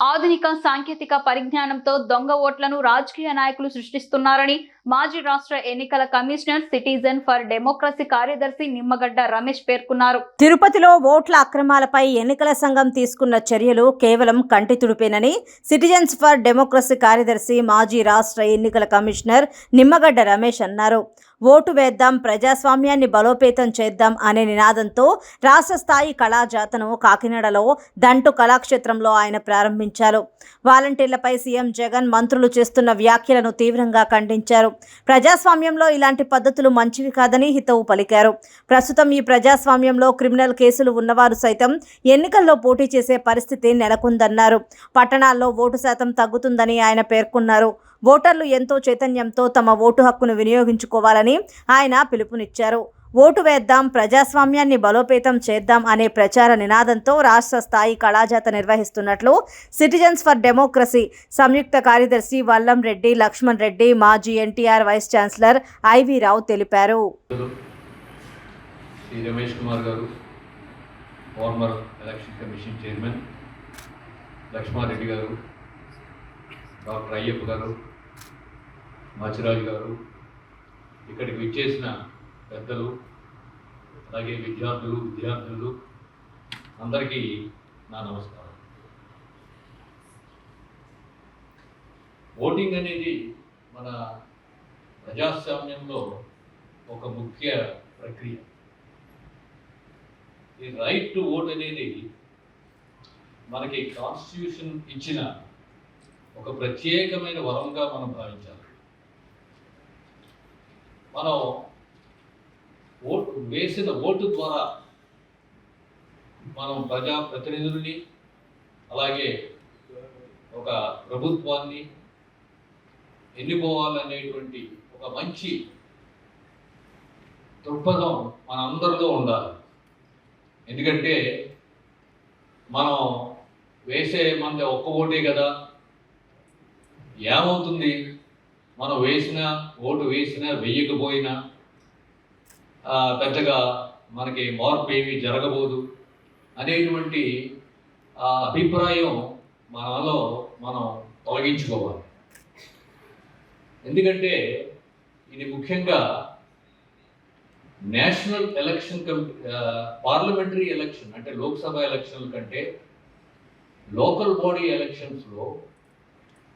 ఆధునిక సాంకేతిక పరిజ్ఞానంతో దొంగ ఓట్లను రాజకీయ నాయకులు సృష్టిస్తున్నారని మాజీ రాష్ట్ర ఎన్నికల కమిషనర్ సిటిజన్ ఫర్ డెమోక్రసీ కార్యదర్శి నిమ్మగడ్డ రమేష్ పేర్కొన్నారు. తిరుపతిలో ఓట్ల అక్రమాలపై ఎన్నికల సంఘం తీసుకున్న చర్యలు కేవలం కంటి తుడిపేనని సిటిజన్స్ ఫర్ డెమోక్రసీ కార్యదర్శి మాజీ రాష్ట్ర ఎన్నికల కమిషనర్ నిమ్మగడ్డ రమేష్ అన్నారు. ఓటు వేద్దాం ప్రజాస్వామ్యాన్ని బలోపేతం చేద్దాం అనే నినాదంతో రాష్ట్ర స్థాయి కళాజాతను కాకినాడలో దంటు కళాక్షేత్రంలో ఆయన ప్రారంభించారు. వాలంటీర్లపై సీఎం జగన్ మంత్రులు చేస్తున్న వ్యాఖ్యలను తీవ్రంగా ఖండించారు. ప్రజాస్వామ్యంలో ఇలాంటి పద్ధతులు మంచివి కాదని హితవు పలికారు. ప్రస్తుతం ఈ ప్రజాస్వామ్యంలో క్రిమినల్ కేసులు ఉన్నవారు సైతం ఎన్నికల్లో పోటీ చేసే పరిస్థితి నెలకొందన్నారు. పట్టణాల్లో ఓటు శాతం తగ్గుతుందని ఆయన పేర్కొన్నారు. ఓటర్లు ఎంతో చైతన్యంతో తమ ఓటు హక్కును వినియోగించుకోవాలని ఆయన పిలుపునిచ్చారు. ఓటు వేద్దాం ప్రజాస్వామ్యాన్ని బలోపేతం చేద్దాం అనే ప్రచార నినాదంతో రాష్ట్ర స్థాయి కళాజాత నిర్వహిస్తున్నట్లు సిటిజన్స్ ఫర్ డెమోక్రసీ సంయుక్త కార్యదర్శి వల్లం రెడ్డి లక్ష్మణ్ రెడ్డి మాజీ NTR vice chancellor I V Rao తెలిపారు. రమేష్ కుమార్ గారు former election commission chairman Lakshmareddy గారు డాక్టర్ అయ్యప్ప గారు మాచిరాజు గారు ఇక్కడికి విచ్చేసిన పెద్దలు అలాగే విద్యార్థులు విద్యార్థులు అందరికీ నా నమస్కారం. ఓటింగ్ అనేది మన ప్రజాస్వామ్యంలో ఒక ముఖ్య ప్రక్రియ. ఈ రైట్ టు ఓట్ అనేది మనకి కాన్స్టిట్యూషన్ ఇచ్చిన ఒక ప్రత్యేకమైన వరంగా మనం భావించాలి. మనం ఓటు వేసిన ఓటు ద్వారా మనం ప్రజా ప్రతినిధుల్ని అలాగే ఒక ప్రభుత్వాన్ని ఎన్నుకోవాలనేటువంటి ఒక మంచి దృక్పథం మన అందరిలో ఉండాలి. ఎందుకంటే మనం వేసే మంది ఒక్క ఓటే కదా. ఏమవుతుంది? మనం వేసిన ఓటు వేసినా వేయకపోయినా పెద్దగా మనకి మార్పు ఏమీ జరగబోదు అనేటువంటి ఆ అభిప్రాయం మనలో మనం తొలగించుకోవాలి. ఎందుకంటే ఇది ముఖ్యంగా national election committee parliamentary election అంటే లోక్సభ ఎలక్షన్ల కంటే లోకల్ బాడీ ఎలక్షన్స్లో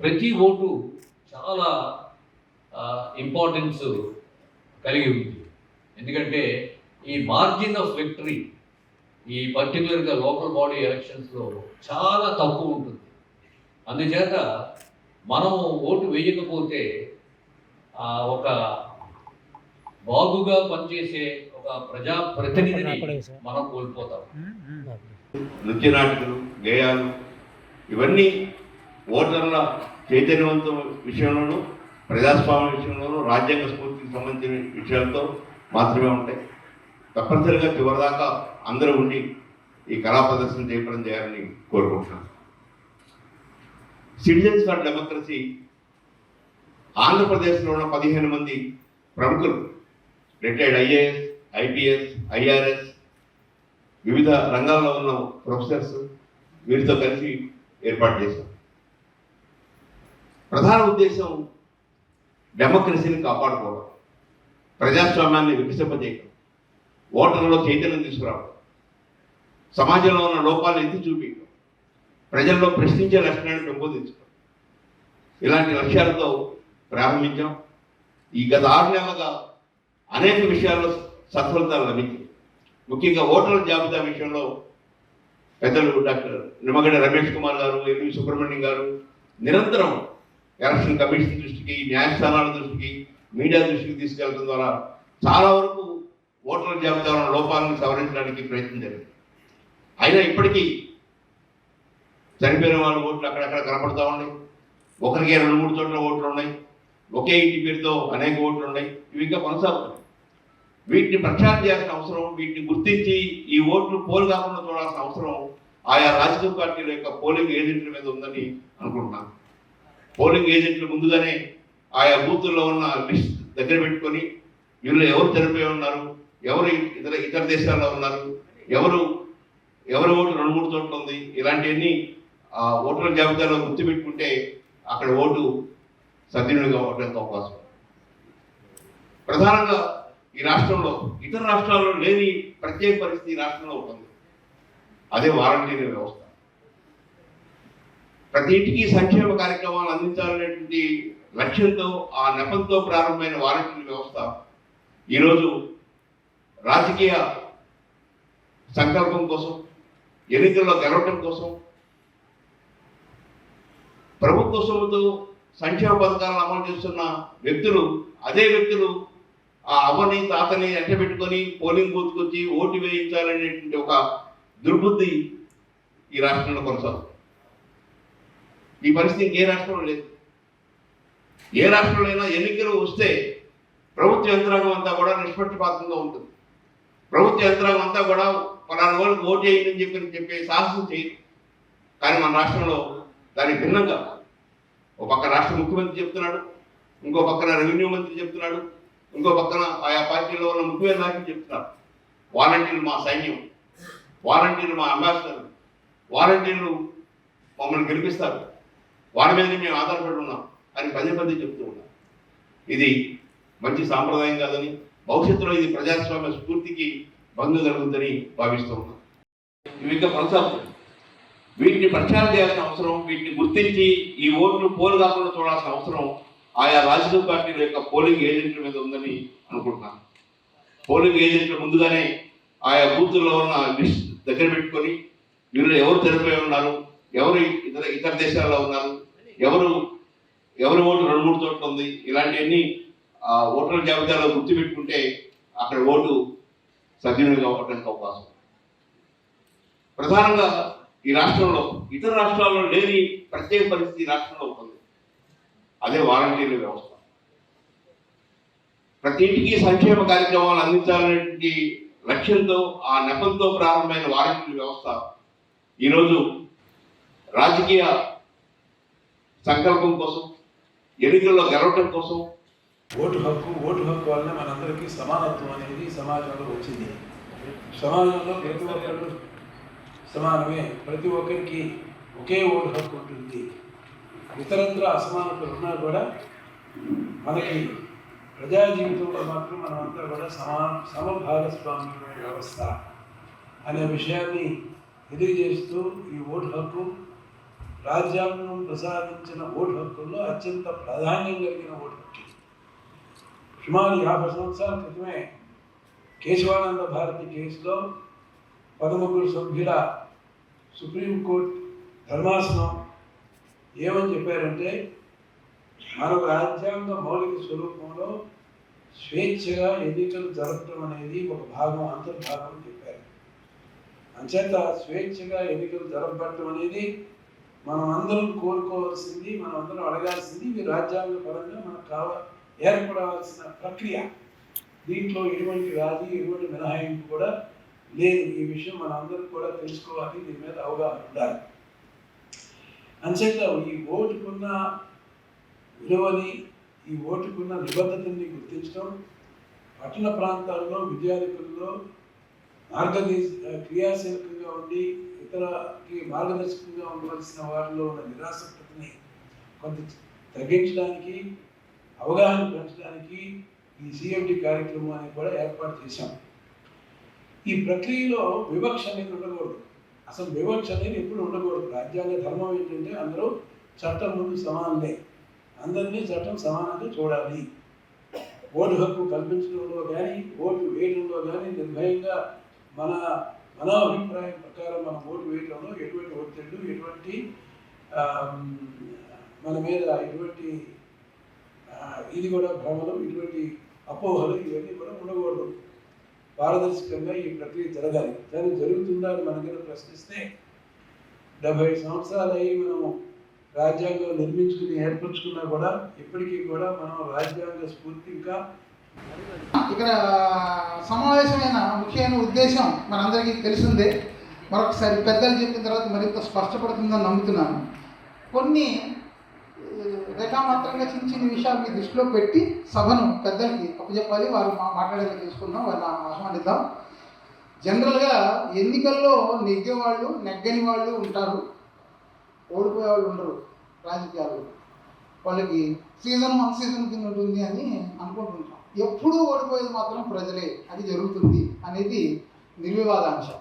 ప్రతి ఓటు చాలా ఇంపార్టెన్స్ కలిగి ఉంది ఎందుకంటే ఈ మార్జిన్ ఆఫ్ విక్టరీ ఈ పర్టికులర్గా లోకల్ బాడీ ఎలక్షన్స్లో చాలా తక్కువ ఉంటుంది. అందుచేత మనం ఓటు వేయకపోతే ఆ, ఒక బాగుగా పనిచేసే ఒక ప్రజా ప్రతినిధిని మనం కోల్పోతాం. నృత్యనాటికలు గేయాలు ఇవన్నీ ఓటర్ల చైతన్యవంతం విషయంలోనూ ప్రజాస్వామ్య విషయంలోనూ రాజ్యాంగ స్ఫూర్తికి సంబంధించిన విషయాలతో మాత్రమే ఉంటాయి. తప్పనిసరిగా చివరిదాకా అందరూ ఉండి ఈ కళా ప్రదర్శన చేయడం చేయాలని కోరుకుంటున్నాను. సిటిజన్స్ ఫర్ డెమోక్రసీ ఆంధ్రప్రదేశ్లో ఉన్న పదిహేను మంది ప్రముఖులు రిటైర్డ్ ఐఏఎస్ ఐపీఎస్ ఐఆర్ఎస్ వివిధ రంగాల్లో ఉన్న ప్రొఫెసర్స్ వీరితో కలిసి ఏర్పాటు చేశాం ప్రధాన ఉద్దేశం డెమోక్రసీని కాపాడుకోవడం ప్రజాస్వామ్యాన్ని వికసింపజేయడం ఓటర్లలో చైతన్యం తీసుకురావడం సమాజంలో ఉన్న లోపాలను ఎత్తి చూపించడం ప్రజల్లో ప్రశ్నించే లక్షణాన్ని పెంపొందించడం. ఇలాంటి లక్ష్యాలతో ప్రారంభించాం. ఈ గత ఆరు నెలలుగా అనేక విషయాల్లో సఫలతలు లభించాయి. ముఖ్యంగా ఓటర్ల జాబితా విషయంలో పెద్దలు డాక్టర్ నిమ్మగడ్డ రమేష్ కుమార్ గారు ఎల్వి సుబ్రహ్మణ్యం గారు నిరంతరం ఎలక్షన్ కమిషన్ దృష్టికి న్యాయస్థానాల దృష్టికి మీడియా దృష్టికి తీసుకెళ్ళడం ద్వారా చాలా వరకు ఓటర్ల జాబితాలో లోపాలను సవరించడానికి ప్రయత్నం జరిగింది. అయినా ఇప్పటికీ చనిపోయిన వాళ్ళ ఓట్లు అక్కడక్కడ కనపడతా ఉన్నాయి. ఒకరికి రెండు మూడు చోట్ల ఓట్లు ఉన్నాయి. ఒకే ఇంటి పేరుతో అనేక ఓట్లు ఉన్నాయి. ఇవి ఇంకా కొనసాగుతున్నాయి వీటిని ప్రచారం చేయాల్సిన అవసరం వీటిని గుర్తించి ఈ ఓట్లు పోలు కాకుండా చూడాల్సిన అవసరం ఆయా రాజకీయ పార్టీల యొక్క పోలింగ్ ఏజెంట్ల మీద ఉందని అనుకుంటున్నాను. పోలింగ్ ఏజెంట్లు ముందుగానే ఆయా బూతుల్లో ఉన్న లిస్ట్ దగ్గర పెట్టుకొని వీళ్ళు ఎవరు చనిపోయి ఉన్నారు ఎవరు ఇతర ఇతర దేశాల్లో ఉన్నారు ఎవరు ఎవరి ఓటు రెండు మూడు చోట్ల ఉంది ఇలాంటివన్నీ ఆ ఓటర్ల జాబితాలో గుర్తుపెట్టుకుంటే అక్కడ ఓటు సద్వినియోగం అవ్వడానికి అవకాశం ప్రధానంగా ఈ రాష్ట్రంలో ఇతర రాష్ట్రాల్లో లేని ప్రత్యేక పరిస్థితి ఈ రాష్ట్రంలో ఉంటుంది. అదే వాలంటీర్ వ్యవస్థ. ప్రతి ఇంటికి సంక్షేమ కార్యక్రమాలు అందించాలనేటువంటి లక్ష్యంతో ఆ నెపంతో ప్రారంభమైన వాలంటీర్ వ్యవస్థ ఈరోజు రాజకీయ సంకల్పం కోసం ఎన్నికల్లో గెలవటం కోసం ప్రభుత్వ సొమ్ముతో సంక్షేమ పథకాలను అమలు చేస్తున్న వ్యక్తులు అదే వ్యక్తులు ఆ అవ్వని తాతని ఎంటబెట్టుకొని పోలింగ్ బూత్కి వచ్చి ఓటు వేయించాలనేటువంటి ఒక దుర్బుద్ధి ఈ రాష్ట్రంలో కొనసాగుతుంది. ఈ పరిస్థితి ఇంకే రాష్ట్రంలో లేదు. ఏ రాష్ట్రంలో అయినా ఎన్నికలు వస్తే ప్రభుత్వ యంత్రాంగం అంతా కూడా నిష్పక్షపాతంగా ఉంటుంది. ప్రభుత్వ యంత్రాంగం అంతా కూడా పలానా వాళ్ళకి ఓటు చేయండి అని చెప్పి చెప్పే సాహసం చేయదు కానీ మన రాష్ట్రంలో దానికి భిన్నంగా ఒక పక్క రాష్ట్ర ముఖ్యమంత్రి చెప్తున్నాడు ఇంకో పక్కన రెవెన్యూ మంత్రి చెప్తున్నాడు ఇంకో పక్కన ఆయా పార్టీలో ఉన్న ముఖ్యమైన నాయకులు చెప్తున్నారు. వాలంటీర్లు మా సైన్యం వాలంటీర్లు మా అంబాసిడర్ వాలంటీర్లు మమ్మల్ని గెలిపిస్తారు. వారి మీద మేము ఆధారపడి ఉన్నాం. అని పదే పదే చెప్తూ ఉన్నాం ఇది మంచి సాంప్రదాయం కాదని భవిష్యత్తులో ఇది ప్రజాస్వామ్య స్ఫూర్తికి భంగం కలుగుతుందని భావిస్తూ ఉన్నాం. ఇవి ఇంకా కొనసాగుతుంది వీటిని ప్రచారం చేయాల్సిన అవసరం వీటిని గుర్తించి ఈ ఓట్లు పోలు కాకుండా చూడాల్సిన అవసరం ఆయా రాజకీయ పార్టీల యొక్క పోలింగ్ ఏజెంట్ల మీద ఉందని అనుకుంటున్నాను. పోలింగ్ ఏజెంట్లు ముందుగానే ఆయా బూతుల్లో ఉన్న లిస్ట్ దగ్గర పెట్టుకొని వీళ్ళు ఎవరు చనిపోయి ఉన్నారు ఎవరు ఇతర ఇతర దేశాల్లో ఉన్నారు? ఎవరు ఎవరి ఓటు రెండు మూడు చోట్ల ఉంది? ఇలాంటివన్నీ ఆ ఓటర్ల జాబితాలో గుర్తుపెట్టుకుంటే అక్కడ ఓటు సద్వినియోగం అవ్వడానికి అవకాశం ప్రధానంగా ఈ రాష్ట్రంలో ఇతర రాష్ట్రాల్లో లేని ప్రత్యేక పరిస్థితి ఈ రాష్ట్రంలో ఉంటుంది. అదే వాలంటీర్ల వ్యవస్థ. ప్రతి ఇంటికి సంక్షేమ కార్యక్రమాలు అందించాలనేటువంటి లక్ష్యంతో ఆ నెపంతో ప్రారంభమైన వాలంటీర్ వ్యవస్థ ఈరోజు రాజకీయ సంకల్పం కోసం ఎన్నికల్లో గెలవటం కోసం. ఓటు హక్కు ఓటు హక్కు వల్ల మనందరికీ సమానత్వం అనేది సమాజంలో వచ్చింది. సమాజంలో ప్రతి ఒక్కరు సమానమే. ప్రతి ఒక్కరికి ఒకే ఓటు హక్కు ఉంటుంది. ఇతరత్ర అసమానతలు ఉన్నా కూడా మనకి ప్రజా జీవితంలో మాత్రం మనమంతా కూడా సమా సమభాగస్వామ్యమైన వ్యవస్థ అనే విషయాన్ని తెలియజేస్తూ ఈ ఓటు హక్కు రాజ్యాంగం ప్రసాదించిన ఓటు హక్కుల్లో అత్యంత ప్రాధాన్యం కలిగిన ఓటు హక్కు. సుమారు యాభై సంవత్సరాల క్రితమే కేశవానంద భారతి కేసులో పదముగ్గురు సభ్యుల సుప్రీంకోర్టు ధర్మాసనం ఏమని చెప్పారంటే మన రాజ్యాంగ మౌలిక స్వరూపంలో స్వేచ్ఛగా ఎన్నికలు జరపడం అనేది ఒక భాగం అంతర్భాగం చెప్పారు. అంచేత స్వేచ్ఛగా ఎన్నికలు జరపడం అనేది మనం అందరం కోరుకోవాల్సింది మనం అందరం అడగాల్సింది ఇవి రాజ్యాంగ పరంగా మనకు కావ ఏర్పడవలసిన ప్రక్రియ. దీంట్లో ఎటువంటి రాజీ ఎటువంటి మినహాయింపు కూడా లేదు. ఈ విషయం మన అందరం కూడా తెలుసుకోవాలి దీని మీద అవగాహన ఉండాలి. అంచేత ఈ ఓటుకున్న విలువని ఈ ఓటుకున్న నిబద్ధతని గుర్తించడం పట్టణ ప్రాంతాల్లో విద్యార్థుల్లో మార్గదర్శ క్రియాశీలకంగా ఉండి ఇతరకి మార్గదర్శకంగా ఉండవలసిన వారిలో ఉన్న నిరాసక్తని కొంత తగ్గించడానికి అవగాహన పెంచడానికి ఈ సిఎండి కార్యక్రమాన్ని కూడా ఏర్పాటు చేశాం. ఈ ప్రక్రియలో వివక్ష అనేది ఉండకూడదు. అసలు వివక్ష అనేది ఎప్పుడు ఉండకూడదు. రాజ్యాంగ ధర్మం ఏంటంటే అందరూ చట్టం ముందు సమానమే అందరినీ చట్టం సమానంగా చూడాలి. ఓటు హక్కు కల్పించడంలో కానీ ఓటు వేయడంలో కానీ నిర్భయంగా మన మన అభిప్రాయం ప్రకారం మనం ఓటు వేయడంలో ఎటువంటి ఒత్తిళ్ళు ఎటువంటి మన మీద ఎటువంటి ఇది కూడా భ్రమలు ఇటువంటి అపోహలు ఇవన్నీ కూడా ఉండకూడదు. పారదర్శకంగా ఈ ప్రక్రియ జరగాలి. కానీ జరుగుతుందా అని మనకైనా ప్రశ్నిస్తే డెబ్బై సంవత్సరాలు అయ్యి మనం రాజ్యాంగం నిర్మించుకుని ఏర్పరచుకున్నా కూడా ఇప్పటికీ కూడా మనం రాజ్యాంగ స్ఫూర్తి ఇంకా ఇక్కడ సమావేశమైన ముఖ్యమైన ఉద్దేశం మనందరికీ తెలిసిందే. మరొకసారి పెద్దలు చెప్పిన తర్వాత మరింత స్పష్టపడుతుందని నమ్ముతున్నాను. కొన్ని రేఖామాత్రంగా చిన్న చిన్న విషయాలు దృష్టిలో పెట్టి సభను పెద్దలకి అప్పచెప్పాలి. వారు మా మాట్లాడేలా తీసుకుందాం వారిని ఆహ్వానిద్దాం. జనరల్గా ఎన్నికల్లో నెగ్గేవాళ్ళు నెగ్గని వాళ్ళు ఉంటారు. ఓడిపోయే వాళ్ళు ఉండరు రాజకీయాలు వాళ్ళకి సీజన్ వన్ సీజన్ కింద ఉంటుంది అని అనుకుంటుంటాం. ఎప్పుడూ ఓడిపోయేది మాత్రం ప్రజలే. అది జరుగుతుంది అనేది నిర్వివాదాంశం.